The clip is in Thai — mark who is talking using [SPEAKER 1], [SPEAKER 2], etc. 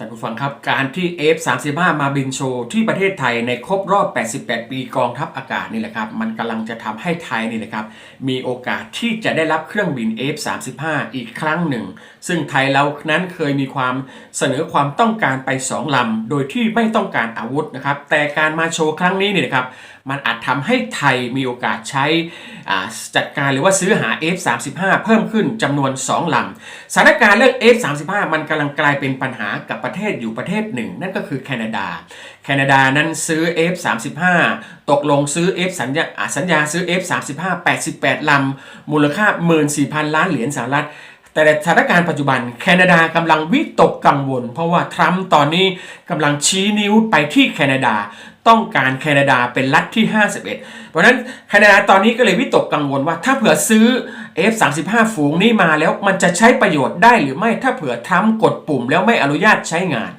[SPEAKER 1] ท่านผู้ฟังครับ การที่ F35 มาบินโชว์ที่ประเทศไทยในครบรอบ 88 ปีกองทัพอากาศนี่แหละครับ มันกำลังจะทำให้ไทยนี่แหละครับ มีโอกาสที่จะได้รับเครื่องบิน F35 อีกครั้งหนึ่ง ซึ่งไทยเรานั้นเคยมีความเสนอความต้องการไป 2 ลำ โดยที่ไม่ต้องการอาวุธนะครับ แต่การมาโชว์ครั้งนี้นี่นะครับ มันอาจทำให้ไทยมีโอกาสใช้ จัดการหรือว่าซื้อหา F35 เพิ่มขึ้นจำนวน 2ลำสถานการณ์เรื่อง F35 มันกำลังกลายเป็นปัญหากับประเทศอยู่ประเทศหนึ่ง นั่นก็คือแคนาดา แคนาดานั้นซื้อ F35 ตกลงซื้อ F สัญญาสัญญาซื้อ F35 88 ลำ มูลค่า 14,000 ล้านเหรียญสหรัฐแต่สถานการณ์ปัจจุบันแคนาดากำลังวิตกกังวล เพราะว่าทรัมป์ตอนนี้กำลังชี้นิ้วไปที่แคนาดา ต้องการแคนาดาเป็นรัฐที่ 51 เพราะนั้นแคนาดาตอนนี้ก็เลยวิตกกังวลว่าถ้าเผื่อซื้อ F35 ฝูงนี้มาแล้วมันจะใช้ประโยชน์ได้หรือไม่ถ้าเผื่อทรัมป์กดปุ่มแล้วไม่อนุญาตใช้งาน